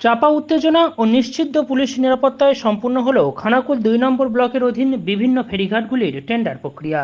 চাপা উত্তেজনা ও নিশ্চিদ্ধ পুলিশ নিরাপত্তায় সম্পূর্ণ হল খানাকুল দুই নম্বর ব্লকের অধীন বিভিন্ন ফেরিঘাটগুলির টেন্ডার প্রক্রিয়া।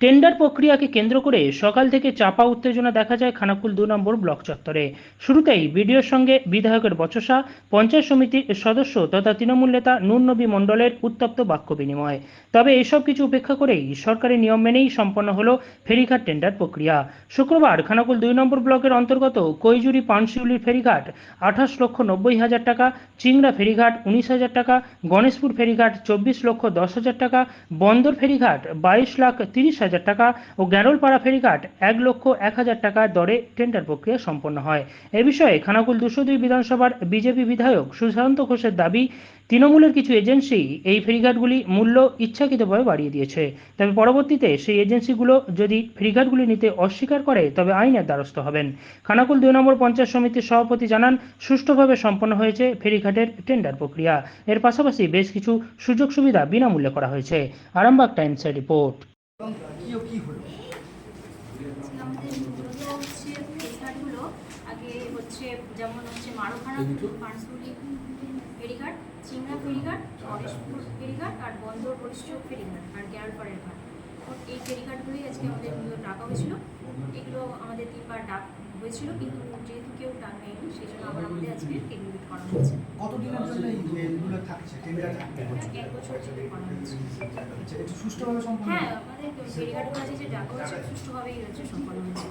টেন্ডার প্রক্রিয়াকে কেন্দ্র করে সকাল থেকে চাপা উত্তেজনা দেখা যায় খানাকুল দু নম্বর ব্লক চত্বরে। শুরুতেই বিডিওর সঙ্গে বিধায়কের বচসা, পঞ্চায়েত সমিতির সদস্য তথা তৃণমূল নেতা নূর নবী মণ্ডলের উত্তপ্ত বাক্য বিনিময়। তবে এসব কিছু উপেক্ষা করেই সরকারি নিয়ম মেনেই সম্পন্ন হলো ফেরিঘাট টেন্ডার প্রক্রিয়া। শুক্রবার খানাকুল দুই নম্বর ব্লকের অন্তর্গত কৈজুরি পানশিউলির ফেরিঘাট আঠাশ লক্ষ নব্বই হাজার টাকা, চিংড়া ফেরিঘাট উনিশ হাজার টাকা, গণেশপুর ফেরিঘাট চব্বিশ লক্ষ দশ হাজার টাকা, বন্দর ফেরিঘাট বাইশ লাখ তিরিশ হাজার টাকা ও গ্যারোলপাড়া ফেরিঘাট এক লক্ষ এক হাজার টাকা দরে টেন্ডার প্রক্রিয়া সম্পন্ন হয়। এ বিষয়ে খানাকুল দুশো দুই বিধানসভার বিজেপি বিধায়ক সুশান্ত ঘোষের দাবি, তৃণমূলের কিছু এজেন্সি এই ফেরিঘাটগুলি মূল্য ইচ্ছাকৃতভাবে বাড়িয়ে দিয়েছে। তবে পরবর্তীতে সেই এজেন্সিগুলো যদি ফেরিঘাটগুলি নিতে অস্বীকার করে, তবে আইনের দ্বারস্থ হবেন। খানাকুল দুই নম্বর পঞ্চায়েত সমিতির সভাপতি জানান, সুষ্ঠুভাবে সম্পন্ন হয়েছে ফেরিঘাটের টেন্ডার প্রক্রিয়া। এর পাশাপাশি বেশ কিছু সুযোগ সুবিধা বিনামূল্যে করা হয়েছে। আরামবাগ টাইমসের রিপোর্ট। এবং কি ও কি হলো? আমাদের মূলত হচ্ছে ফেরিঘাটগুলো আগে হচ্ছে যেমন হচ্ছে মারোখানা পানসুলি ফেরিঘাট চিংড়া ফেরিঘাট গণেশপুর ফেরিঘাট আর বন্দর বরিষ্ঠ ফেরিঘাট আর গ্যারপাড়ের ঘাট। এই ফেরিঘাটগুলোই আজকে আমাদের মূলত ডাকা হয়েছিল। এগুলো আমাদের তিনবার ডাক হয়েছিল কিন্তু যেহেতু কেউ নেয়নি সেই জন্য আবার আমাদের আজকে টেন্ডার করা হয়েছে। কতদিনের জন্য এই এগুলো থাকছে? থাকবে এক বছর করা হয়েছে। একটু সুষ্ঠুভাবে সম্পন্ন হ্যাঁ আমাদের যে ডাকা হয়েছে সুষ্ঠুভাবেই হচ্ছে সম্পন্ন হয়েছে।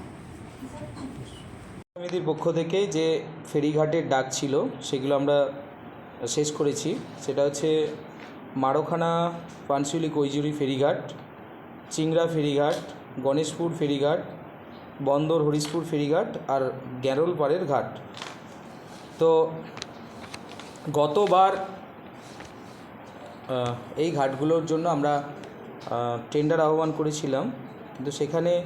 সমিতির পক্ষ থেকে যে ফেরিঘাটের ডাক ছিল সেগুলো আমরা শেষ করেছি। সেটা হচ্ছে মারোখানা পানশিউলি কৈজুরি ফেরিঘাট চিংড়া ফেরিঘাট গণেশপুর ফেরিঘাট বন্দর, হরিশপুর ফেরিঘাট আর গ্যারোলপাড়ের ঘাট। তো গতবার এই ঘাটগুলোর জন্য আমরা টেন্ডার আহ্বান করেছিলাম। কিন্তু সেখানে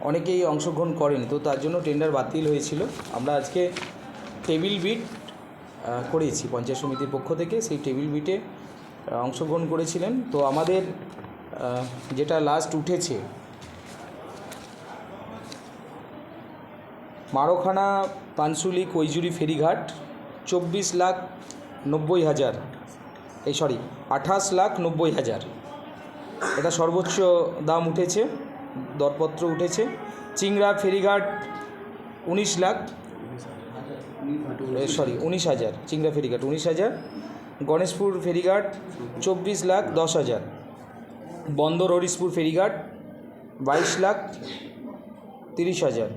অনেকেই অংশগ্রহণ করেনি। তো তার জন্য টেন্ডার বাতিল হয়েছিল। আমরা আজকে টেবিল বিট করেছি পঞ্চায়েত সমিতির পক্ষ থেকে। সেই টেবিল বিটে অংশগ্রহণ করেছিলেন। তো আমাদের যেটা লাস্ট উঠেছে মারোখানা পানশুলি কৈজুরি ফেরিঘাট, চব্বিশ লাখ নব্বই হাজার। এই সরি আঠাশ লাখ নব্বই হাজার। এটা সর্বোচ্চ দাম উঠেছে, দরপত্র উঠেছে। চিংড়া ফেরিঘাট, উনিশ লাখ সরি উনিশ হাজার। চিংড়া ফেরিঘাট, উনিশ হাজার। গণেশপুর ফেরিঘাট, চব্বিশ লাখ দশ হাজার। বন্দর হরিশপুর ফেরিঘাট, বাইশ লাখ তিরিশ হাজার।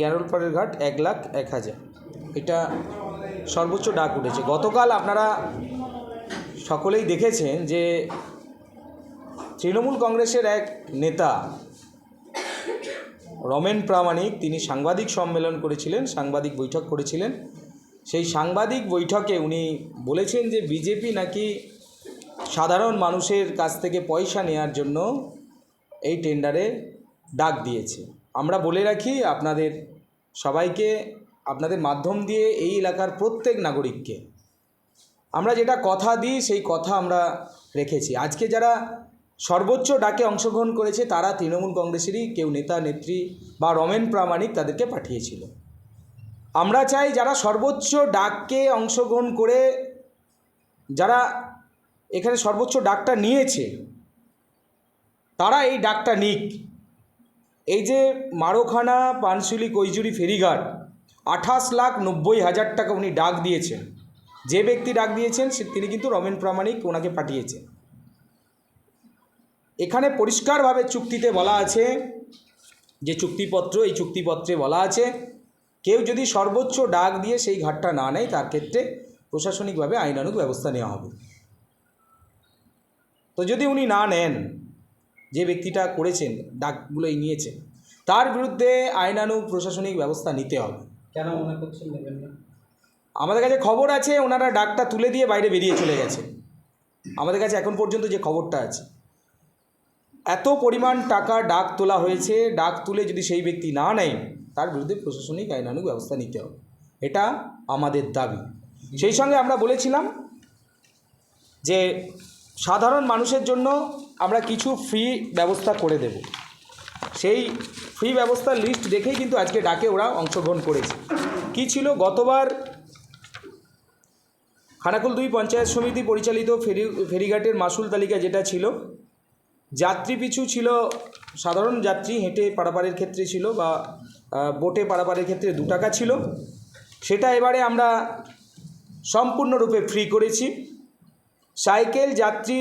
গ্যারোলপাড়ের ঘাট এক লাখ এক হাজার। এটা সর্বোচ্চ ডাক উঠেছে। গতকাল আপনারা সকলেই দেখেছেন যে তৃণমূল কংগ্রেসের এক নেতা রমেন প্রামাণিক, তিনি সাংবাদিক সম্মেলন করেছিলেন, সাংবাদিক বৈঠক করেছিলেন। সেই সাংবাদিক বৈঠকে উনি বলেছেন যে বিজেপি নাকি সাধারণ মানুষের কাছ থেকে পয়সা নেওয়ার জন্য এই টেন্ডারে ডাক দিয়েছে। আমরা বলে রাখি আপনাদের সবাইকে, আপনাদের মাধ্যম দিয়ে এই এলাকার প্রত্যেক নাগরিককে। আমরা যেটা কথা দিই, সেই কথা আমরা রেখেছি। আজকে যারা সর্বোচ্চ ডাকে অংশগ্রহণ করেছে, তারা তৃণমূল কংগ্রেসেরই কেউ নেতা, নেত্রী বা রমেন প্রামাণিক তাদেরকে পাঠিয়েছিল। আমরা চাই যারা সর্বোচ্চ ডাককে অংশগ্রহণ করে, যারা এখানে সর্বোচ্চ ডাকটা নিয়েছে, তারা এই ডাকটা নিক। এই যে মারোখানা, পানশুলি, কৈজুরি, ফেরিঘাট, আঠাশ লাখ নব্বই হাজার টাকা উনি ডাক দিয়েছেন। যে ব্যক্তি ডাক দিয়েছেন, সে তিনি কিন্তু রমেন প্রামাণিক, ওনাকে পাঠিয়েছেন। এখানে পরিষ্কারভাবে চুক্তিতে বলা আছে, যে চুক্তিপত্র, এই চুক্তিপত্রে বলা আছে, কেউ যদি সর্বোচ্চ ডাক দিয়ে সেই ঘাটটা না নেয়, তার ক্ষেত্রে প্রশাসনিকভাবে আইনানুগ ব্যবস্থা নেওয়া হবে। তো যদি উনি না নেন যে ব্যক্তিটা করেছেন ডাকগুলোই নিয়েছেন তার বিরুদ্ধে আইনানুগ প্রশাসনিক ব্যবস্থা নিতে হবে। কেন মনে করছেন নেবেন না আমাদের কাছে খবর আছে ওনারা ডাকটা তুলে দিয়ে বাইরে বেরিয়ে চলে গেছে। আমাদের কাছে এখন পর্যন্ত যে খবরটা আছে এত পরিমাণ টাকা ডাক তোলা হয়েছে ডাক তুলে যদি সেই ব্যক্তি না নেয় তার বিরুদ্ধে প্রশাসনিক আইনানুগ ব্যবস্থা নিতে হবে। এটা আমাদের দাবি। সেই সঙ্গে আমরা বলেছিলাম যে সাধারণ মানুষের জন্য আমরা কিছু ফ্রি ব্যবস্থা করে দেব। সেই ফ্রি ব্যবস্থার লিস্ট দেখেই কিন্তু আজকে ডাকে ওরা অংশগ্রহণ করেছে। কি ছিল? গতবার খানাকুল দুই পঞ্চায়েত সমিতি পরিচালিত ফেরি, ফেরিঘাটের মাসুল তালিকা যেটা ছিল, যাত্রী পিছু ছিল, সাধারণ যাত্রী হেঁটে পারাপারের ক্ষেত্রে ছিল বা বোটে পারাপারের ক্ষেত্রে দু টাকা ছিল। সেটা এবারে আমরা সম্পূর্ণরূপে ফ্রি করেছি। সাইকেল যাত্রী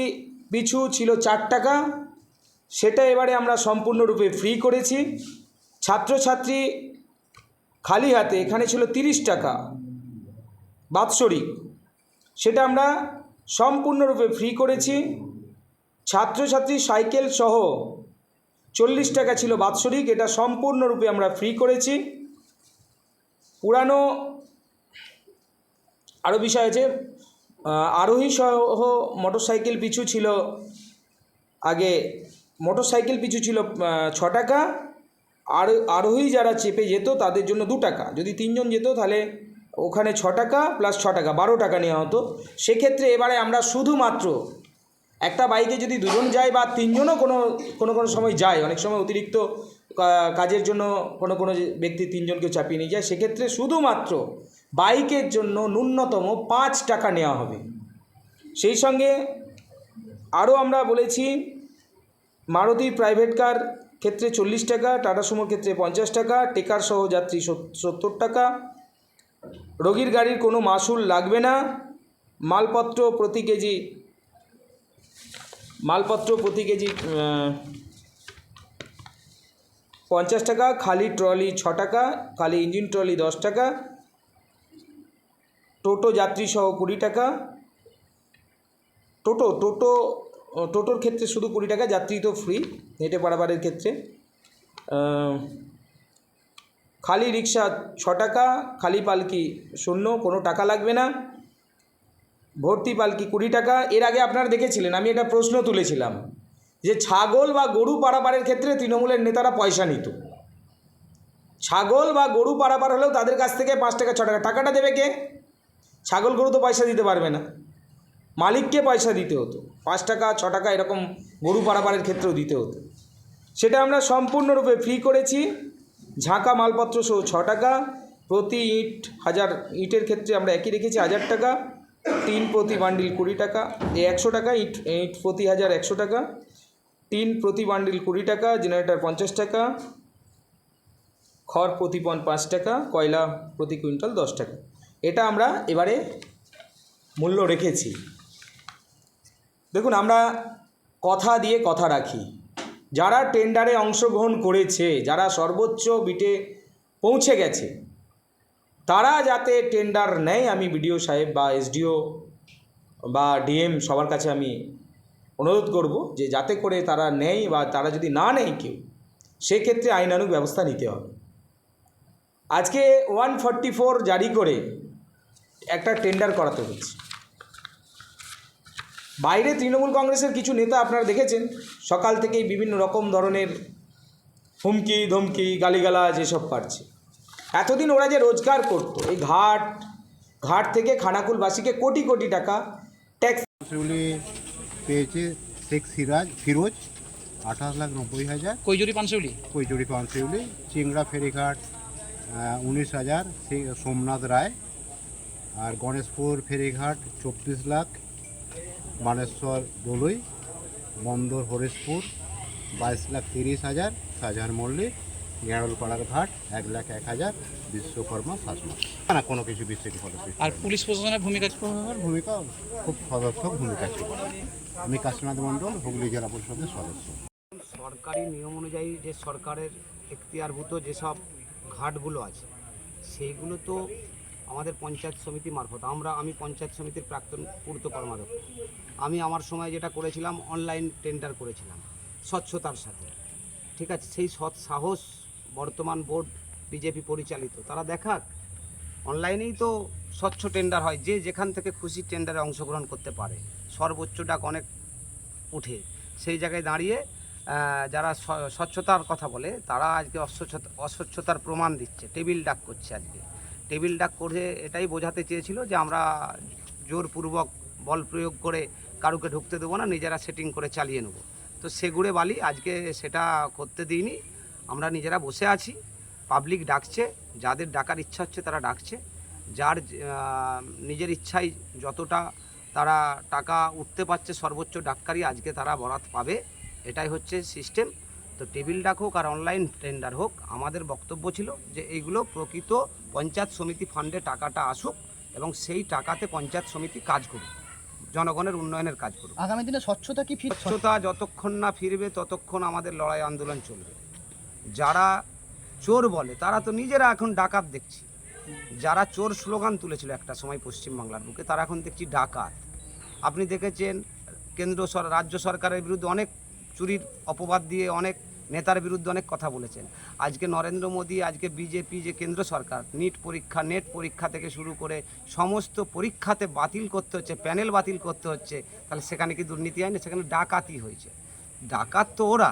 পিছু ছিল চার টাকা। সেটা এবারে আমরা সম্পূর্ণরূপে ফ্রি করেছি। ছাত্রছাত্রী খালি হাতে এখানে ছিল তিরিশ টাকা বাৎসরিক। সেটা আমরা সম্পূর্ণরূপে ফ্রি করেছি। ছাত্রছাত্রী সাইকেল সহ চল্লিশ টাকা ছিল বাৎসরিক, এটা সম্পূর্ণরূপে আমরা ফ্রি করেছি। পুরানো আরও বিষয় আছে। আরোহী সহ মোটরসাইকেল পিছু ছিল আগে, মোটরসাইকেল পিছু ছিল ছ টাকা। আর আরোহী যারা চেপে যেত তাদের জন্য দু টাকা। যদি তিনজন যেত তাহলে ওখানে ছ টাকা প্লাস ছ টাকা, বারো টাকা নেওয়া হতো। সেক্ষেত্রে এবারে আমরা শুধুমাত্র একটা বাইকে যদি দুজন যায় বা তিনজনও কোনো কোনো কোনো সময় যায়, অনেক সময় অতিরিক্ত কাজের জন্য কোনো কোনো ব্যক্তি তিনজনকে চাপিয়ে নিয়ে যায়, সেক্ষেত্রে শুধুমাত্র বাইকের জন্য ন্যূনতম পাঁচ টাকা নেওয়া হবে। সেই সঙ্গে আরও আমরা বলেছি, মারুতি প্রাইভেট কার ক্ষেত্রে চল্লিশ টাকা, টাটা সুমোর ক্ষেত্রে পঞ্চাশ টাকা, টেকার সহ যাত্রী সত্তর টাকা। রোগীর গাড়ির কোনো মাসুল লাগবে না। মালপত্র প্রতি কেজি, মালপত্র প্রতি কেজি পঞ্চাশ টাকা, খালি ট্রলি ছ টাকা, খালি ইঞ্জিন ট্রলি দশ টাকা। টোটো যাত্রী সহ কুড়ি টাকা। টোটো টোটো টোটোর ক্ষেত্রে শুধু কুড়ি টাকা, যাত্রী তো ফ্রি হেঁটে পারাবারের ক্ষেত্রে। খালি রিক্সা ছ টাকা, খালি পালকি শূন্য, কোনো টাকা লাগবে না। ভর্তি পালকি কুড়ি টাকা। এর আগে আপনারা দেখেছিলেন, আমি একটা প্রশ্ন তুলেছিলাম, যে ছাগল বা গরু পারাপারের ক্ষেত্রে তৃণমূলের নেতারা পয়সা নিত। ছাগল বা গরু পারাপার হলেও তাদের কাছ থেকে পাঁচ টাকা, ছ টাকা। টাকাটা দেবে কে? ছাগল গরু তো পয়সা দিতে পারবে না। মালিককে পয়সা দিতে হতো। পাঁচ টাকা, ছ টাকা এরকম গরু পারাপারের ক্ষেত্রেও দিতে হতো। সেটা আমরা সম্পূর্ণরূপে ফ্রি করেছি। ঝাঁকা মালপত্র সহ ছ টাকা, প্রতি ইট হাজার, ইটের ক্ষেত্রে আমরা একই রেখেছি হাজার টাকা, টিন প্রতি বান্ডিল কুড়ি টাকা এই একশো টাকা, ইট ইট প্রতি হাজার একশো টাকা, টিন প্রতি বান্ডিল কুড়ি টাকা, জেনারেটর পঞ্চাশ টাকা, খড় প্রতি পন পাঁচ টাকা, কয়লা প্রতি কুইন্টাল দশ টাকা। এটা আমরা এবারে মূল্য রেখেছি। দেখুন, আমরা কথা দিয়ে কথা রাখি। যারা টেন্ডারে অংশগ্রহণ করেছে, যারা সর্বোচ্চ বিটে পৌঁছে গেছে, তারা যাতে টেন্ডার নেয়, আমি বিডিও সাহেব বা এসডিও বা ডিএম সবার কাছে আমি অনুরোধ করব যে যাতে করে তারা নেয় বা তারা যদি না নেয় কেউ, সেক্ষেত্রে আইনানুগ ব্যবস্থা নিতে হবে। আজকে ওয়ান ফর্টি ফোর জারি করে একটা টেন্ডার করাতে হচ্ছে। বাইরে তৃণমূল কংগ্রেসের কিছু নেতা আপনারা দেখেছেন সকাল থেকেই বিভিন্ন রকম ধরনের হুমকি ধমকি গালিগালাজ এসব পাচ্ছে। এতদিন ওরা যে রোজগার করতো এই ঘাট ঘাট থেকে খানাকুলবাসীকে কোটি কোটি টাকা ট্যাক্স পেয়েছে শেখ সিরাজ ফিরোজ আঠাশ লাখ নব্বই হাজার। কৈজুরি পানশিউলি কৈজুরি পাঁচরুলি চিংড়া ফেরিঘাট উনিশ হাজার সোমনাথ রায় আর গণেশপুর ফেরিঘাট চব্বিশ লাখ বানেশ্বর দলুই বন্দর হরিশপুর বাইশ লাখ তিরিশ হাজার শাহজাহান মল্লিক গেঁড়লপাড়ার ঘাট এক লাখ এক হাজার বিশ্বকর্মা শাসমা না কোনো কিছু বিশ্বজিৎ পলিসি আর পুলিশ প্রশাসনের ভূমিকা প্রশাসনের ভূমিকা খুব সদর্থক ভূমিকা ছিল। আমি কাশীনাথ মণ্ডল হুগলি জেলা পরিষদের সদস্য। সরকারি নিয়ম অনুযায়ী যে সরকারের এখতিয়ারভূত যেসব ঘাটগুলো আছে সেইগুলো তো আমাদের পঞ্চায়েত সমিতি মারফত। আমরা, আমি পঞ্চায়েত সমিতির প্রাক্তন পূর্ত কর্মাধ্যক্ষ। আমি আমার সময় যেটা করেছিলাম অনলাইন টেন্ডার করেছিলাম, স্বচ্ছতার সাথে। ঠিক আছে, সেই সৎ সাহস বর্তমান বোর্ড বিজেপি পরিচালিত। তারা দেখাক অনলাইনেই তো স্বচ্ছ টেন্ডার হয়, যে যেখান থেকে খুশি টেন্ডারে অংশগ্রহণ করতে পারে। সর্বোচ্চ ডাক অনেক উঠে। সেই জায়গায় দাঁড়িয়ে যারা স্বচ্ছতার কথা বলে, তারা আজকে অস্বচ্ছতা অস্বচ্ছতার প্রমাণ দিচ্ছে, টেবিল ডাক করছে আজকে। টেবিল ডাক করে এটাই বোঝাতে চেয়েছিল যে আমরা জোরপূর্বক বল প্রয়োগ করে কারুকে ঢুকতে দেবো না, নিজেরা সেটিং করে চালিয়ে নেব। তো সেগুড়ে বালি আজকে সেটা করতে দিইনি। আমরা নিজেরা বসে আছি, পাবলিক ডাকছে, যাদের ডাকার ইচ্ছা হচ্ছে তারা ডাকছে। যার নিজের ইচ্ছায় যতটা তারা টাকা উঠতে পারছে সর্বোচ্চ ডাক্তারি আজকে তারা বরাত পাবে। এটাই হচ্ছে সিস্টেম তো টেবিল ডাক হোক আর অনলাইন টেন্ডার হোক আমাদের বক্তব্য ছিল যে এইগুলো প্রকৃত পঞ্চায়েত সমিতি ফান্ডে টাকাটা আসুক এবং সেই টাকাতে পঞ্চায়েত সমিতি কাজ করুক জনগণের উন্নয়নের কাজ করুক। আগামী দিনে স্বচ্ছতা কি স্বচ্ছতা যতক্ষণ না ফিরবে ততক্ষণ আমাদের লড়াই আন্দোলন চলবে। যারা চোর বলে তারা তো নিজেরা এখন ডাকাত দেখছি। যারা চোর স্লোগান তুলেছিল একটা সময় পশ্চিমবাংলার বুকে তারা এখন দেখছি ডাকাত। আপনি দেখেছেন কেন্দ্র সর রাজ্য সরকারের বিরুদ্ধে অনেক চুরির অপবাদ দিয়ে অনেক নেতার বিরুদ্ধে অনেক কথা বলেছেন। আজকে নরেন্দ্র মোদী, আজকে বিজেপি, যে কেন্দ্র সরকার নিট পরীক্ষা নেট পরীক্ষা থেকে শুরু করে সমস্ত পরীক্ষাতে বাতিল করতে হচ্ছে, প্যানেল বাতিল করতে হচ্ছে, তাহলে সেখানে কি দুর্নীতি হয়নি? সেখানে ডাকাতি হয়েছে। ডাকাত তো ওরা।